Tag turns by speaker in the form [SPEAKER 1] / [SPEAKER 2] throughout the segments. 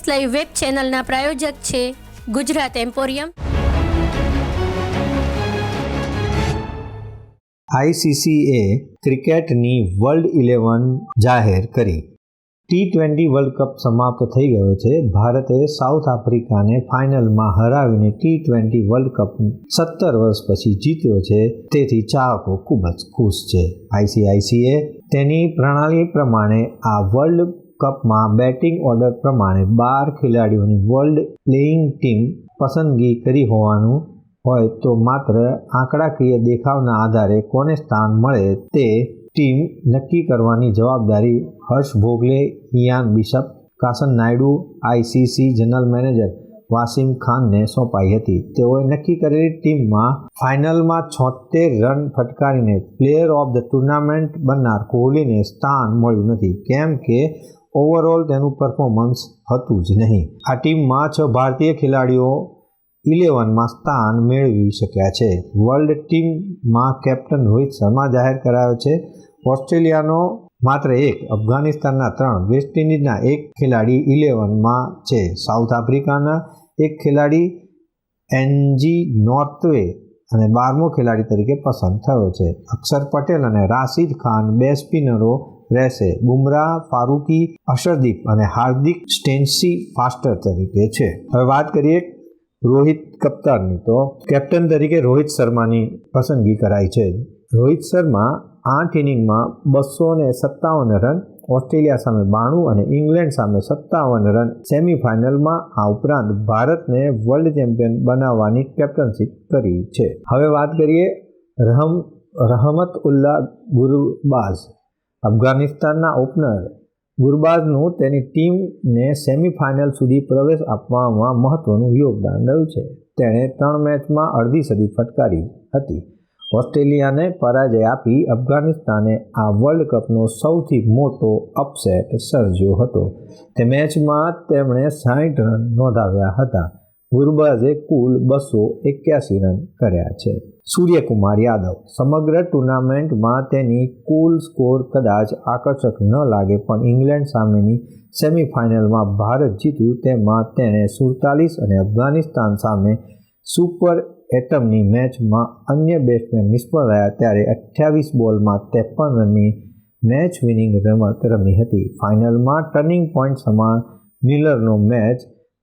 [SPEAKER 1] Sports live web ચેનલના પ્રાયોજક છે Gujarat emporium.
[SPEAKER 2] આઈસીસીએ ક્રિકેટની વર્લ્ડ ઇલેવન જાહેર કરી. ટી ટ્વેન્ટી વર્લ્ડ કપ સમાપ્ત થઈ ગયો છે. ભારતે સાઉથ આફ્રિકાને ફાઇનલમાં હરાવીને ટી ટ્વેન્ટી વર્લ્ડ કપ સત્તર વર્ષ પછી જીત્યો છે. તેથી ચાહકો ખૂબ જ ખુશ છે. આઈસીઆઈસીએ તેની પ્રણાલી પ્રમાણે આ વર્લ્ડ કપમાં બેટિંગ ઓર્ડર પ્રમાણે બાર ખેલાડીઓની વર્લ્ડ પ્લેઇંગ ટીમ પસંદગી કરી હોવાનું હોય તો માત્ર આંકડાકીય દેખાવના આધારે કોને સ્થાન મળે તે ટીમ નક્કી કરવાની જવાબદારી Harsha Bhogle, Ian Bishop, કાસન Naidu, ICC general manager Wasim ખાનને સોંપાઈ હતી. તેઓએ નક્કી કરેલી ટીમમાં ફાઇનલમાં છોતેર રન ફટકારીને પ્લેયર ઓફ ધ ટુર્નામેન્ટ બનનાર કોહલીને સ્થાન મળ્યું નથી. કેમ કે ઓવરઓલ તેનું પરફોર્મન્સ હતું જ નહીં. આ ટીમમાં છ ભારતીય ખેલાડીઓ ઇલેવનમાં સ્થાન મેળવી શક્યા છે. વર્લ્ડ ટીમમાં કેપ્ટન રોહિત શર્મા જાહેર કરાયો છે. ઓસ્ટ્રેલિયાનો માત્ર એક, અફઘાનિસ્તાનના ત્રણ, વેસ્ટ ઇન્ડિઝના એક ખેલાડી ઇલેવનમાં છે. સાઉથ આફ્રિકાના એક ખેલાડી એનજી નોર્થવે અને બારમો ખેલાડી તરીકે પસંદ થયો છે. અક્ષર પટેલ અને રાશિદ ખાન બે સ્પિનરો રહેશે. બુમરાહ ફારૂકી અશરદીપ અને હાર્દિક સ્ટેન્સી ફાસ્ટર તરીકે છે. હવે વાત કરીએ રોહિત કપ્તાનની તો કેપ્ટન તરીકે રોહિત શર્માની પસંદગી કરાઈ છે. રોહિત શર્મા આઠ ઇનિંગમાં બસો ને સત્તાવન રન, ઓસ્ટ્રેલિયા સામે બાણું અને ઇંગ્લેન્ડ સામે સત્તાવન રન સેમીફાઇનલમાં આ ઉપરાંત ભારતને વર્લ્ડ ચેમ્પિયન બનાવવાની કેપ્ટનશીપ કરી છે. હવે વાત કરીએ રહમ રહમત ઉલ્લા ગુરુબાઝ. અફઘાનિસ્તાનના ઓપનર ગુરબાઝનું તેની ટીમને સેમીફાઇનલ સુધી પ્રવેશ આપવામાં મહત્વનું યોગદાન રહ્યું છે. તેણે ત્રણ મેચમાં અડધી સદી ફટકારી હતી. ઓસ્ટ્રેલિયાને પરાજય આપી અફઘાનિસ્તાને આ વર્લ્ડ કપનો સૌથી મોટો અપસેટ સર્જ્યો હતો. તે મેચમાં તેમણે સાઠ રન નોંધાવ્યા હતા. ગુરબાઝે કુલ બસો એક્યાસી રન કર્યા છે. સૂર્યકુમાર યાદવ, સમગ્ર ટુર્નામેન્ટમાં તેની કુલ સ્કોર કદાચ આકર્ષક ન લાગે, પણ ઇંગ્લેન્ડ સામેની સેમિફાઇનલમાં ભારત જીત્યું તેમાં તેણે સુડતાલીસ અને અફઘાનિસ્તાન સામે સુપર એટમની મેચમાં અન્ય બેટ્સમેન નિષ્ફળ રહ્યા ત્યારે અઠ્યાવીસ બોલમાં ત્રેપન રનની મેચ વિનિંગ રમત રમી હતી. ફાઇનલમાં ટર્નિંગ પોઈન્ટ સમાન મિલરનો મેચ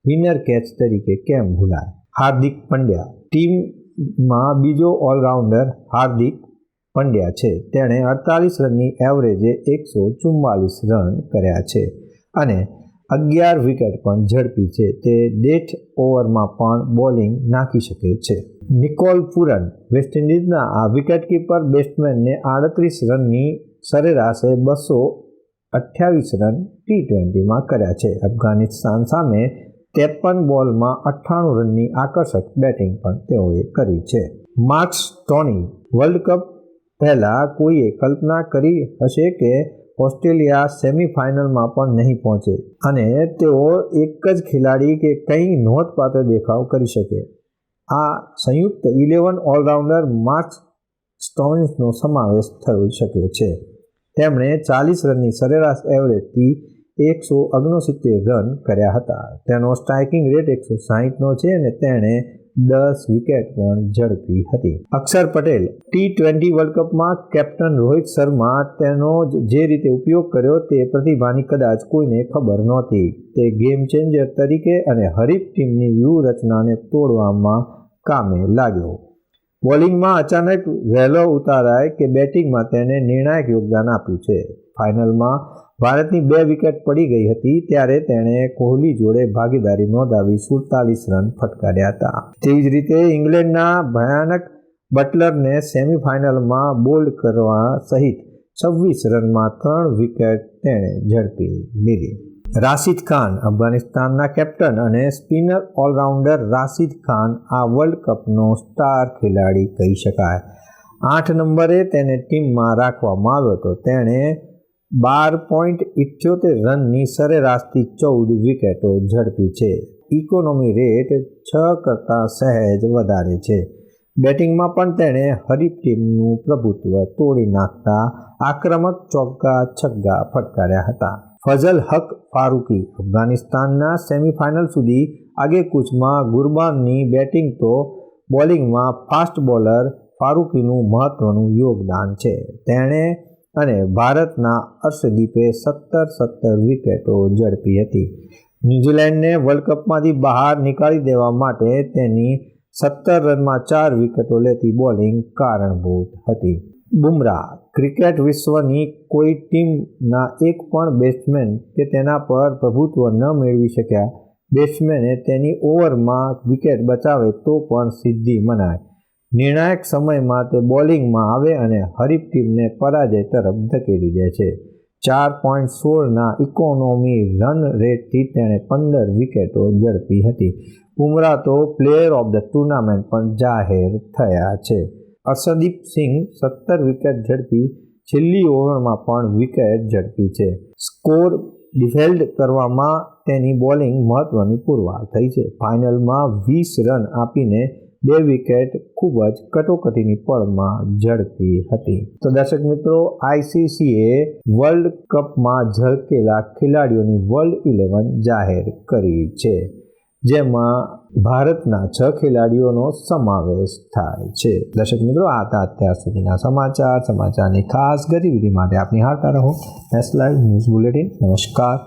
[SPEAKER 2] વિનર કેચ તરીકે કેમ ભૂલાય? હાર્દિક પંડ્યા. ટીમમાં બીજો ઓલરાઉન્ડર હાર્દિક પંડ્યા છે. તેણે અડતાલીસ રનની એવરેજે એકસો ચુમ્માલીસ રન કર્યા છે. અને અગિયાર વિકેટ પણ ઝડપી છે. તે ડેથ ઓવરમાં પણ બોલિંગ નાખી શકે છે. નિકોલ પુરન વેસ્ટ ઇન્ડિઝના આ વિકેટકીપર બેટ્સમેનને આડત્રીસ રનની સરેરાશે બસો અઠ્યાવીસ રન ટી ટ્વેન્ટીમાં કર્યા છે. અફઘાનિસ્તાન સામે ત્રેપન બોલમાં અઠ્ઠાણું રનની આકર્ષક બેટિંગ પણ તેઓએ કરી છે. માર્ક્સ ટોની વર્લ્ડ કપ પહેલાં કોઈએ કલ્પના કરી હશે કે ઓસ્ટ્રેલિયા સેમીફાઇનલમાં પણ નહીં પહોંચે અને તેઓ એક જ ખેલાડી કે કંઈ નોંધપાત્ર દેખાવ કરી શકે. આ સંયુક્ત ઇલેવન ઓલરાઉન્ડર માર્ક્સ સ્ટોન્સનો સમાવેશ થઈ શક્યો છે. તેમણે ચાલીસ રનની સરેરાશ એવરેજથી એકસો ઓગણસિત્તેર રન કર્યા હતા. તેનો સ્ટ્રાઇકિંગ રેટ એકસો સાહીઠનો છે અને તેણે દસ વિકેટ પણ ઝડપી હતી. Akshar Patel, T twenty world કપમાં કેપ્ટન રોહિત શર્મા તેનો જે રીતે ઉપયોગ કર્યો તે પ્રતિભાની કદાચ કોઈને ખબર નહોતી. તે ગેમ ચેન્જર તરીકે અને હરીફ ટીમની વ્યૂહરચનાને તોડવામાં કામે લાગ્યો. બોલિંગમાં અચાનક વહેલો ઉતારાય કે બેટિંગમાં તેને નિર્ણાયક યોગદાન આપ્યું છે. ફાઇનલમાં ભારતની બે વિકેટ પડી ગઈ હતી ત્યારે તેણે કોહલી જોડે ભાગીદારી નોંધાવી સુડતાલીસ રન ફટકાર્યા હતા. તેવી જ રીતે ઇંગ્લેન્ડના ભયાનક બટલરને સેમીફાઇનલમાં બોલ્ડ કરવા સહિત છવ્વીસ રનમાં ત્રણ વિકેટ તેણે ઝડપી લીધી. રાશિદ ખાન અફઘાનિસ્તાનના કેપ્ટન અને સ્પિનર ઓલરાઉન્ડર રાશિદ ખાન આ વર્લ્ડ કપનો સ્ટાર ખેલાડી કહી શકાય. આઠ નંબરે તેને ટીમમાં રાખવામાં આવ્યો હતો. તેણે બાર પોઈન્ટ ઇઠ્યોતેર રનની સરેરાશથી ચૌદ વિકેટો ઝડપી છે. ઇકોનોમી રેટ છ કરતાં સહેજ વધારે છે. બેટિંગમાં પણ તેણે હરીફ ટીમનું પ્રભુત્વ તોડી નાખતા આક્રમક ચોગ્ગા છગ્ગા ફટકાર્યા હતા. ફઝલ હક ફારૂકી અફઘાનિસ્તાનના સેમિફાઇનલ સુધી આગેકૂચમાં ગુરબાનની બેટિંગ તો બોલિંગમાં ફાસ્ટ બોલર ફારૂકીનું મહત્વનું યોગદાન છે. તેણે અને ભારતના અર્શદીપે સત્તર સત્તર વિકેટો ઝડપી હતી. ન્યૂઝીલેન્ડને વર્લ્ડ કપમાંથી બહાર નીકાળી દેવા માટે તેની સત્તર રનમાં ચાર વિકેટો લેતી બોલિંગ કારણભૂત હતી. બુમરાહ, ક્રિકેટ વિશ્વની કોઈ ટીમના એક પણ બેટ્સમેન કે તેના પર પ્રભુત્વ ન મેળવી શક્યા. બેટ્સમેને તેની ઓવરમાં વિકેટ બચાવે તો પણ સિદ્ધિ મનાય. નિર્ણાયક સમયમાં તે બોલિંગમાં આવે અને હરીફ ટીમને પરાજય તરફ ધકેલી દે છે. ચાર પોઈન્ટ સોળના ઇકોનોમી રન રેટથી તેણે પંદર વિકેટો ઝડપી હતી. ઉમરા તો પ્લેયર ઓફ ધ ટુર્નામેન્ટ પણ જાહેર થયા છે. અર્ષદીપ સિંહ સત્તર વિકેટ ઝડપી, છેલ્લી ઓવરમાં પણ વિકેટ ઝડપી છે. સ્કોર ડિફેલ્ડ કરવામાં તેની બોલિંગ મહત્વની પુરવાર થઈ છે. ફાઇનલમાં વીસ રન આપીને બે વિકેટ ખૂબ જ કટોકટીની પળમાં ઝડપી હતી. તો દર્શક મિત્રો આઈસીસીએ વર્લ્ડ કપમાં ઝળકેલા ખેલાડીઓની વર્લ્ડ ઇલેવન જાહેર કરી છે, જેમાં ભારતના છ ખેલાડીઓનો સમાવેશ થાય છે. દર્શક મિત્રો, આ હતા અત્યાર સુધીના સમાચાર. સમાચારની ખાસ ગતિવિધિ માટે આપની હારતા રહો. નેશનલ ન્યૂઝ બુલેટિન નમસ્કાર.